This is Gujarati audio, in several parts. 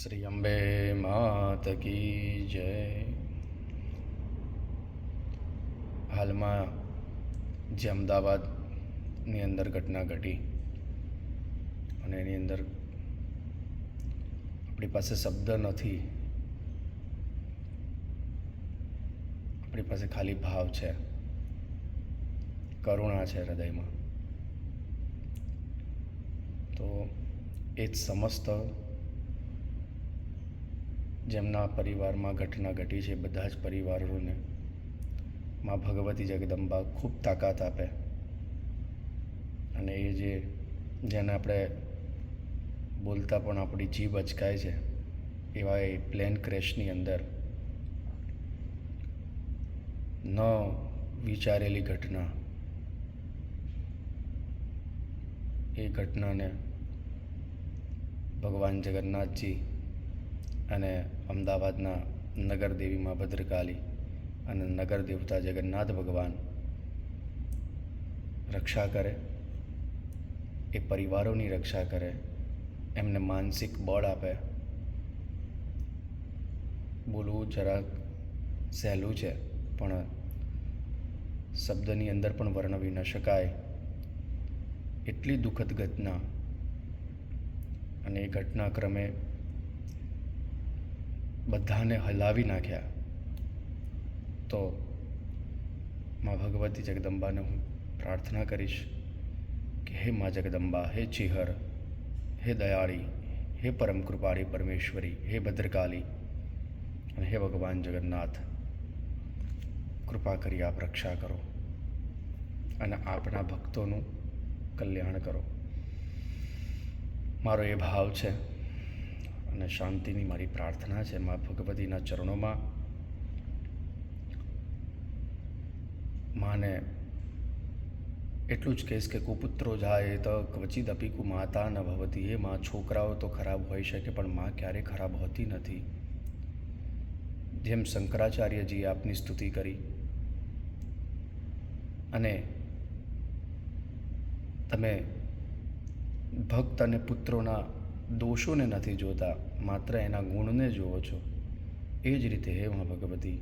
શ્રી અંબે માત કી જય હાલમાં જે અમદાવાદની અંદર ઘટના ઘટી અને એની અંદર આપણી પાસે શબ્દ નથી, આપણી પાસે ખાલી ભાવ છે, કરુણા છે હૃદયમાં. તો એ જ સમસ્ત જેમના પરિવારમાં ઘટના ઘટી છે, બધા જ પરિવારોને માં ભગવતી જગદંબા ખૂબ તાકાત આપે. અને એ જે, જેને આપણે બોલતા પણ આપણી જીભ અચકાય છે, એવા એ પ્લેન ક્રેશની અંદર ન વિચારેલી ઘટના, એ ઘટનાને ભગવાન જગન્નાથજી અને અમદાવાદના નગરદેવીમાં ભદ્રકાલી અને નગર દેવતા જગન્નાથ ભગવાન રક્ષા કરે, એ પરિવારોની રક્ષા કરે, એમને માનસિક બળ આપે. બોલવું જરાક સહેલું છે, પણ શબ્દની અંદર પણ વર્ણવી ન શકાય. એટલી દુઃખદ ઘટના અને એ ઘટનાક્રમે બધાને હલાવી નાખ્યા. તો મા ભગવતી જગદંબાને હું પ્રાર્થના કરીશ કે હે મા જગદંબા, હે ચિહર હે દયાળી, હે પરમ કૃપાળી પરમેશ્વરી, હે ભદ્રકાલી અને હે ભગવાન જગન્નાથ, કૃપા કરી આપ રક્ષા કરો અને આપણા ભક્તોનું કલ્યાણ કરો. મારો એ ભાવ છે અને શાંતિની મારી પ્રાર્થના છે મા ભગવતીના ચરણોમાં. માને એટલું જ કહીશ કે કુપુત્રો જાય તો ક્વચિત અપી કુ માતા ન ભવતી. એ માં, છોકરાઓ તો ખરાબ હોઈ શકે પણ માં ક્યારેય ખરાબ હોતી નથી. જેમ શંકરાચાર્યજીએ આપની સ્તુતિ કરી. અને તમે ભક્ત અને પુત્રોના દોષોને નથી જોતા, માત્ર એના ગુણને જુઓ છો. એ જ રીતે હે મા ભગવતી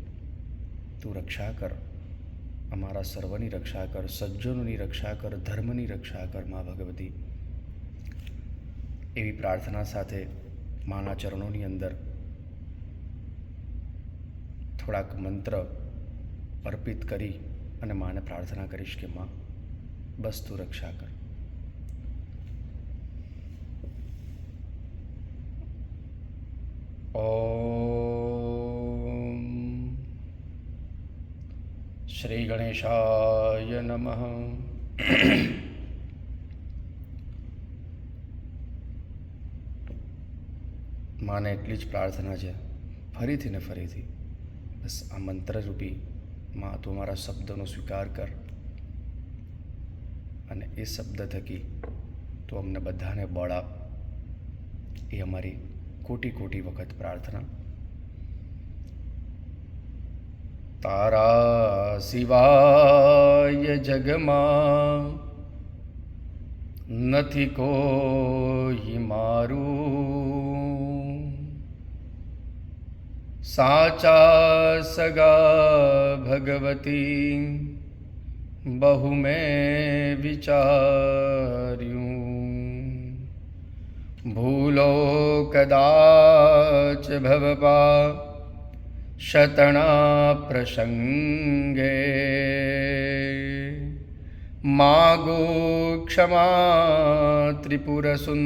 તું રક્ષા કર. અમારા સર્વની રક્ષા કર, સજ્જનોની રક્ષા કર, ધર્મની રક્ષા કર મા ભગવતી એવી પ્રાર્થના સાથે માના ચરણોની અંદર થોડાક મંત્ર અર્પિત કરી અને માને પ્રાર્થના કરીશ કે માં, બસ તું રક્ષા કર. ઓમ શ્રી ગણેશાય નમઃ માને એટલી જ પ્રાર્થના છે। ફરીથી ને ફરીથી, બસ આ મંત્રરૂપી માં તું મારા શબ્દનો સ્વીકાર કર અને એ શબ્દ થકી તું અમને બધાને બળ આપ એ અમારી કોટી કોટી વખત પ્રાર્થના તારા સિવાય જગમાં નથી કોઈ મારું સાચા સગા ભગવતી બહુ મેં વિચાર્યું ભૂલો કદાચ ભવપા શતણા પ્રસંગે માગો ક્ષમા ત્રિપુરસુન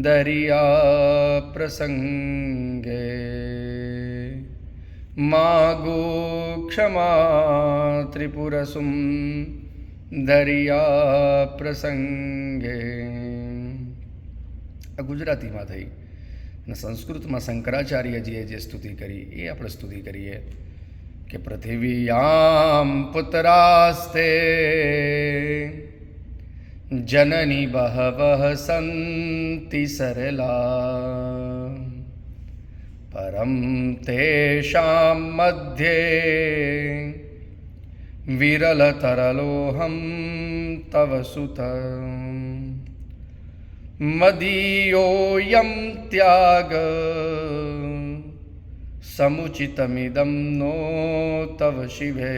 દરિયા પ્રસંગે માગો ક્ષમા ત્રિપુરસુમ દરિયા પ્રસંગે આ ગુજરાતીમાં થઈ. અને સંસ્કૃતમાં શંકરાચાર્યજીએ જે સ્તુતિ કરી, એ આપણે સ્તુતિ કરીએ કે પૃથિવીયામ પુતરાસ્તે જનની બહવઃ સંતિ સરલા પરમ તેષાં મધ્યે વિરલતરલોહમ તવ સુત મદીયોયમ ત્યાગ સમુચિતમિદમ નો તવ શિવે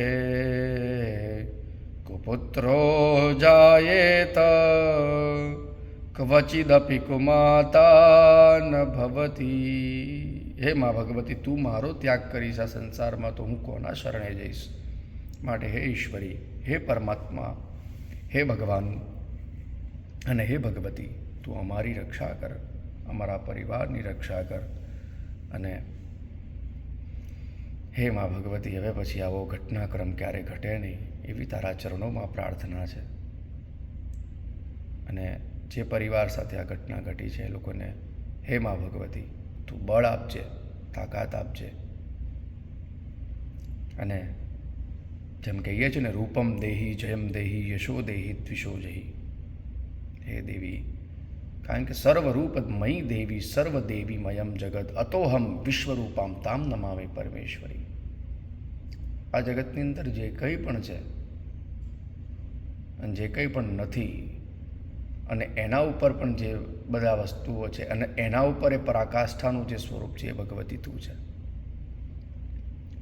કુપુત્રો જાયેત ક્વચિદપી કુમાતા ન ભવતી હે મા ભગવતી તું મારો ત્યાગ કરીશ આ સંસારમાં તો હું કોના શરણે જઈશ માટે હે ઈશ્વરી હે પરમાત્મા હે ભગવાન અને હે ભગવતી તું અમારી રક્ષા કર, અમારા પરિવારની રક્ષા કર. અને હે મા ભગવતી, હવે પછી આવો ઘટનાક્રમ ક્યારે ઘટે નહીં એવી તારા ચરણોમાં પ્રાર્થના છે. અને જે પરિવાર સાથે આ ઘટના ઘટી છે એ લોકોને, હે મા ભગવતી, તું બળ આપજે, તાકાત આપજે. અને જેમ કહીએ છીએ ને, રૂપમ દેહી જયમ દેહી યશો દેહી દ્વિષો જહી હે દેવી કારણ કે સર્વરૂપમયી દેવી સર્વદેવી મયમ જગત અતોહમ વિશ્વરૂપામ તામ નમાવે પરમેશ્વરી. આ જગતની અંદર જે કંઈ પણ છે, અને જે કંઈ પણ નથી, અને એના ઉપર પણ જે બધા વસ્તુઓ છે, અને એના ઉપર એ પરાકાષ્ઠાનું જે સ્વરૂપ છે એ ભગવતી તું છે.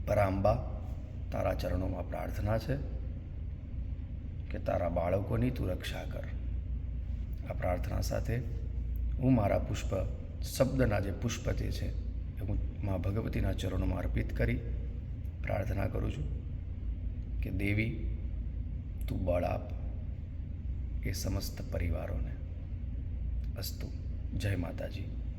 પરાંબા તારા ચરણોમાં પ્રાર્થના છે કે તારા બાળકોની તું રક્ષા કર. આ પ્રાર્થના સાથે હું મારા પુષ્પ, શબ્દના જે પુષ્પ જે છે, એ હું મા ભગવતીના ચરણોમાં અર્પિત કરી પ્રાર્થના કરું છું કે દેવી, તું બળ આપ એ સમસ્ત પરિવારોને. અસ્તુ. જય માતાજી.